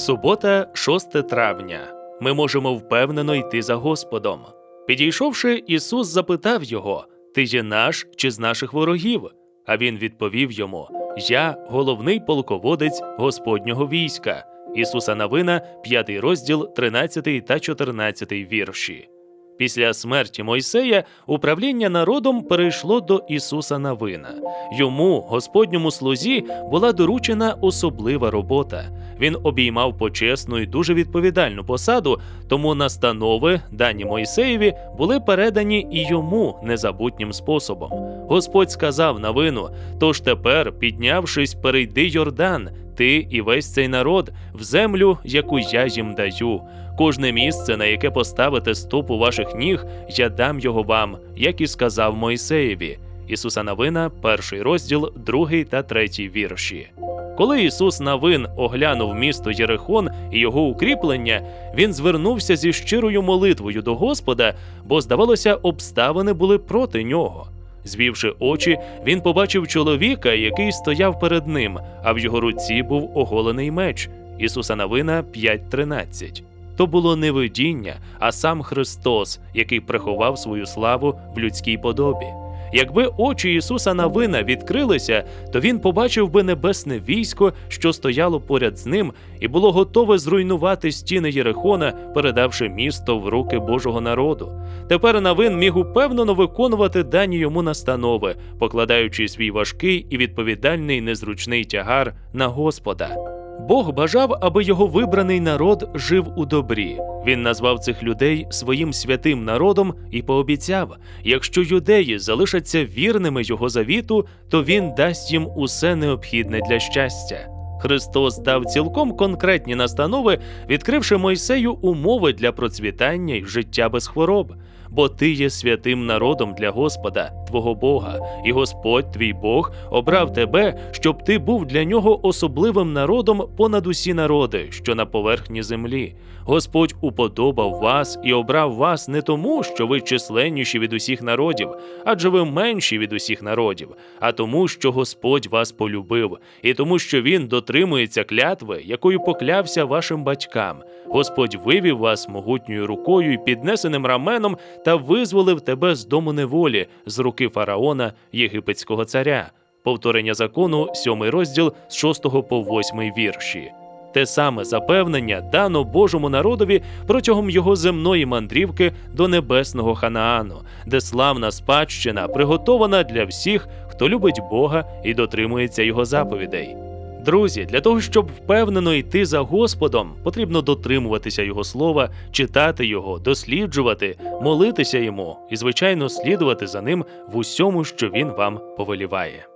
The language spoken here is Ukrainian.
Субота, 6 травня. Ми можемо впевнено йти за Господом. Підійшовши, Ісус запитав його: Ти є наш чи з наших ворогів? А він відповів йому: Я головний полководець Господнього війська. Ісуса Навина, 5 розділ, 13 та 14 вірші. Після смерті Мойсея управління народом перейшло до Ісуса Навина. Йому, Господньому слузі, була доручена особлива робота. Він обіймав почесну і дуже відповідальну посаду, тому настанови, дані Мойсеєві, були передані і йому незабутнім способом. Господь сказав Навину: Тож тепер, піднявшись, перейди Йордан, ти і весь цей народ, в землю, яку я їм даю. Кожне місце, на яке поставите стопу ваших ніг, я дам його вам, як і сказав Мойсеєві. Ісуса Навина, перший розділ, другий та третій вірші. Коли Ісус Навин оглянув місто Єрихон і його укріплення, він звернувся зі щирою молитвою до Господа, бо, здавалося, обставини були проти нього. Звівши очі, він побачив чоловіка, який стояв перед ним, а в його руці був оголений меч. Ісуса Навина 5.13. То було не видіння, а сам Христос, який приховав свою славу в людській подобі. Якби очі Ісуса Навина відкрилися, то він побачив би небесне військо, що стояло поряд з ним, і було готове зруйнувати стіни Єрихона, передавши місто в руки Божого народу. Тепер Навин міг упевнено виконувати дані йому настанови, покладаючи свій важкий і відповідальний незручний тягар на Господа. Бог бажав, аби його вибраний народ жив у добрі. Він назвав цих людей своїм святим народом і пообіцяв: якщо юдеї залишаться вірними його завіту, то він дасть їм усе необхідне для щастя. Христос дав цілком конкретні настанови, відкривши Мойсею умови для процвітання й життя без хвороб. Бо ти є святим народом для Господа, твого Бога, і Господь твій Бог обрав тебе, щоб ти був для нього особливим народом понад усі народи, що на поверхні землі. Господь уподобав вас і обрав вас не тому, що ви численніші від усіх народів, адже ви менші від усіх народів, а тому, що Господь вас полюбив, і тому, що Він дотримується клятви, якою поклявся вашим батькам. Господь вивів вас могутньою рукою і піднесеним раменом та визволив тебе з дому неволі, з руки фараона, єгипетського царя. Повторення закону, сьомий розділ з 6 по 8 вірші. Те саме запевнення дано Божому народові протягом його земної мандрівки до небесного Ханаану, де славна спадщина приготована для всіх, хто любить Бога і дотримується його заповідей. Друзі, для того, щоб впевнено йти за Господом, потрібно дотримуватися Його слова, читати його, досліджувати, молитися йому і, звичайно, слідувати за ним в усьому, що він вам повеліває.